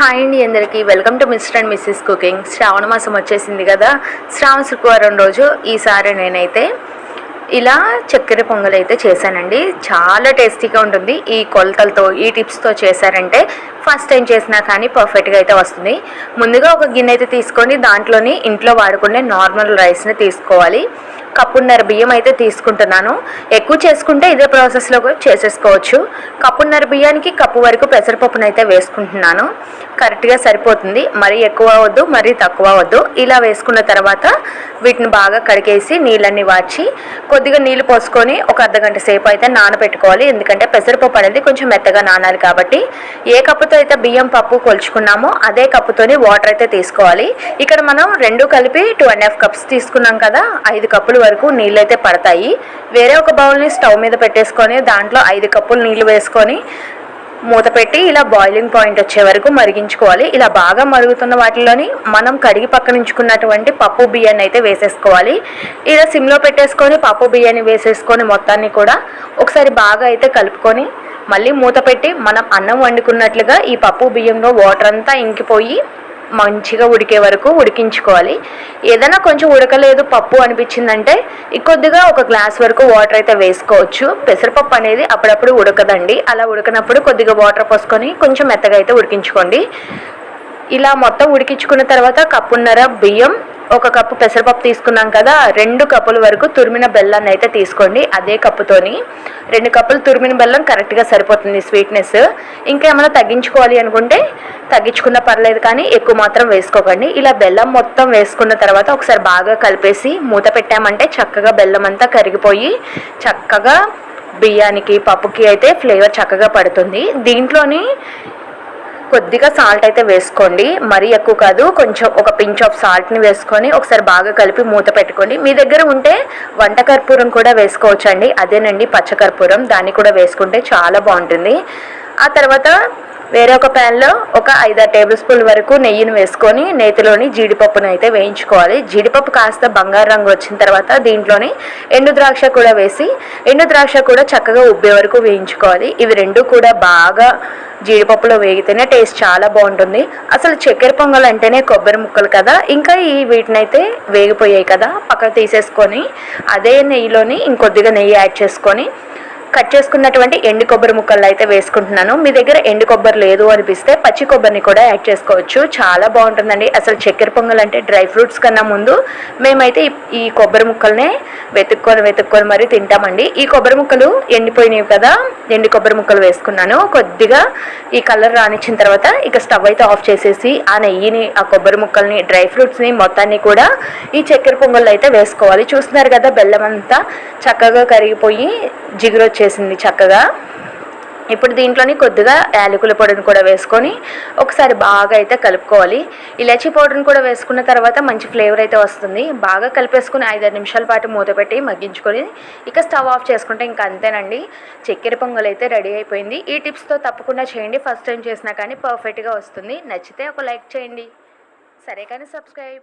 Hi అండి అందరికీ. Welcome to mister and missus cooking శ్రావణ మాసం వచ్చేసింది కదా. శ్రావణ శుక్రవారం రోజు ఈసారి నేనైతే ఇలా చక్కెర పొంగల్ అయితే చేశానండి. చాలా టేస్టీగా ఉంటుంది. ఈ కొలతలతో ఈ టిప్స్తో చేశారంటే ఫస్ట్ టైం చేసినా కానీ పర్ఫెక్ట్గా అయితే వస్తుంది. ముందుగా ఒక గిన్నె అయితే తీసుకొని దాంట్లోని ఇంట్లో వాడుకునే నార్మల్ రైస్ని తీసుకోవాలి. కప్పున్నర బియ్యం అయితే తీసుకుంటున్నాను. ఎక్కువ చేసుకుంటే ఇదే ప్రాసెస్లో కూడా చేసేసుకోవచ్చు. కప్పున్నర బియ్యానికి కప్పు వరకు పెసరపప్పును అయితే వేసుకుంటున్నాను. కరెక్ట్గా సరిపోతుంది. మరీ ఎక్కువ వద్దు మరీ తక్కువ వద్దు. ఇలా వేసుకున్న తర్వాత వీటిని బాగా కడిగేసి నీళ్ళన్నీ వాచి కొద్దిగా నీళ్ళు పోసుకొని ఒక అర్ధగంట సేపు అయితే నానబెట్టుకోవాలి. ఎందుకంటే పెసరపప్పు అనేది కొంచెం మెత్తగా నానాలి కాబట్టి ఏ కప్పు కప్పుతో అయితే బియ్యం పప్పు కొలుచుకున్నామో. అదే కప్పుతోని వాటర్ అయితే తీసుకోవాలి. ఇక్కడ మనం రెండు కలిపి టూ అండ్ హాఫ్ కప్స్ తీసుకున్నాం కదా ఐదు కప్పుల వరకు నీళ్ళు అయితే పడతాయి. వేరే ఒక బౌల్ని స్టవ్ మీద పెట్టేసుకొని దాంట్లో ఐదు కప్పులు నీళ్ళు వేసుకొని మూత పెట్టి ఇలా బాయిలింగ్ పాయింట్ వచ్చే వరకు మరిగించుకోవాలి. ఇలా బాగా మరుగుతున్న వాటిలోని మనం కడిగి పక్కనుంచుకున్నటువంటి పప్పు బియ్యాన్ని అయితే వేసేసుకోవాలి. ఇలా సిమ్లో పెట్టేసుకొని పప్పు బియ్యాన్ని వేసేసుకొని మొత్తాన్ని కూడా ఒకసారి బాగా అయితే కలుపుకొని మళ్ళీ మూత పెట్టి మనం అన్నం వండుకున్నట్లుగా ఈ పప్పు బియ్యంలో వాటర్ అంతా ఇంకిపోయి మంచిగా ఉడికే వరకు ఉడికించుకోవాలి. ఏదైనా కొంచెం ఉడకలేదు పప్పు అనిపించిందంటే కొద్దిగా ఒక గ్లాస్ వరకు వాటర్ అయితే వేసుకోవచ్చు. పెసరపప్పు అనేది అప్పుడప్పుడు ఉడకదండి. అలా ఉడకనప్పుడు కొద్దిగా వాటర్ పోసుకొని కొంచెం మెత్తగా అయితే ఉడికించుకోండి. ఇలా మొత్తం ఉడికించుకున్న తర్వాత కప్పున్నర బియ్యం ఒక కప్పు పెసరపప్పు తీసుకున్నాం కదా రెండు కప్పుల వరకు తురిమిన బెల్లాన్ని అయితే తీసుకోండి అదే కప్పుతోని. రెండు కప్పులు తురిమిన బెల్లం కరెక్ట్గా సరిపోతుంది స్వీట్నెస్ ఇంకా ఏమైనా తగ్గించుకోవాలి అనుకుంటే తగ్గించుకున్న పర్లేదు కానీ ఎక్కువ మాత్రం వేసుకోకండి. ఇలా బెల్లం మొత్తం వేసుకున్న తర్వాత ఒకసారి బాగా కలిపేసి మూత పెట్టామంటే చక్కగా బెల్లం అంతా కరిగిపోయి చక్కగా బియ్యానికి పప్పుకి అయితే ఫ్లేవర్ చక్కగా పడుతుంది. దీంట్లోని కొద్దిగా సాల్ట్ అయితే వేసుకోండి. మరీ ఎక్కువ కాదు కొంచెం ఒక పించ్ ఆఫ్ సాల్ట్ని వేసుకొని ఒకసారి బాగా కలిపి మూత పెట్టుకోండి. మీ దగ్గర ఉంటే వంట కర్పూరం కూడా వేసుకోవచ్చండి. అదేనండి పచ్చకర్పూరం దాన్ని కూడా వేసుకుంటే చాలా బాగుంటుంది. ఆ తర్వాత వేరే ఒక ప్యాన్లో ఒక ఐదారు టేబుల్ స్పూన్ వరకు నెయ్యిని వేసుకొని నేతిలోని జీడిపప్పును అయితే వేయించుకోవాలి. జీడిపప్పు కాస్త బంగారు రంగు వచ్చిన తర్వాత దీంట్లోని ఎండు ద్రాక్ష కూడా వేసి ఎండు ద్రాక్ష కూడా చక్కగా ఉబ్బే వరకు వేయించుకోవాలి. ఇవి రెండు కూడా బాగా జీడిపప్పులో వేగితేనే టేస్ట్ చాలా బాగుంటుంది. అసలు చక్కెర పొంగల్ అంటేనే కొబ్బరి ముక్కలు కదా ఇంకా ఈ వీటినైతే వేగిపోయాయి కదా పక్కకు తీసేసుకొని అదే నెయ్యిలోని ఇంకొద్దిగా నెయ్యి యాడ్ చేసుకొని కట్ చేసుకున్నటువంటి ఎండు కొబ్బరి ముక్కలు అయితే వేసుకుంటున్నాను. మీ దగ్గర ఎండు కొబ్బరి లేదు అనిపిస్తే పచ్చి కొబ్బరిని కూడా యాడ్ చేసుకోవచ్చు. చాలా బాగుంటుందండి. అసలు చక్కెర పొంగల్ అంటే డ్రై ఫ్రూట్స్ కన్నా ముందు మేమైతే ఈ కొబ్బరి ముక్కల్నే వెతుక్కొని వెతుక్కొని మరి తింటామండి. ఈ కొబ్బరి ముక్కలు ఎండిపోయినాయి కదా ఎండు కొబ్బరి ముక్కలు వేసుకున్నాను. కొద్దిగా ఈ కలర్ రానిచ్చిన తర్వాత ఇక స్టవ్ అయితే ఆఫ్ చేసేసి ఆ నెయ్యిని ఆ కొబ్బరి ముక్కల్ని డ్రై ఫ్రూట్స్ని మొత్తాన్ని కూడా ఈ చక్కెర పొంగల్లో అయితే వేసుకోవాలి. చూస్తున్నారు కదా బెల్లం అంతా చక్కగా కరిగిపోయి జిగురొచ్చి వచ్చేసింది చక్కగా. ఇప్పుడు దీంట్లోని కొద్దిగా యాలకుల పొడిని కూడా వేసుకొని ఒకసారి బాగా అయితే కలుపుకోవాలి. ఇలాచీ పౌడర్ని కూడా వేసుకున్న తర్వాత మంచి ఫ్లేవర్ అయితే వస్తుంది. బాగా కలిపేసుకుని ఐదారు నిమిషాల పాటు మూత పెట్టి మగ్గించుకొని ఇక స్టవ్ ఆఫ్ చేసుకుంటే ఇంకా అంతేనండి. చక్కెర పొంగల్ అయితే రెడీ అయిపోయింది. ఈ టిప్స్తో తప్పకుండా చేయండి. ఫస్ట్ టైం చేసినా కానీ పర్ఫెక్ట్గా వస్తుంది. నచ్చితే ఒక లైక్ చేయండి. సరే కానీ సబ్స్క్రైబ్.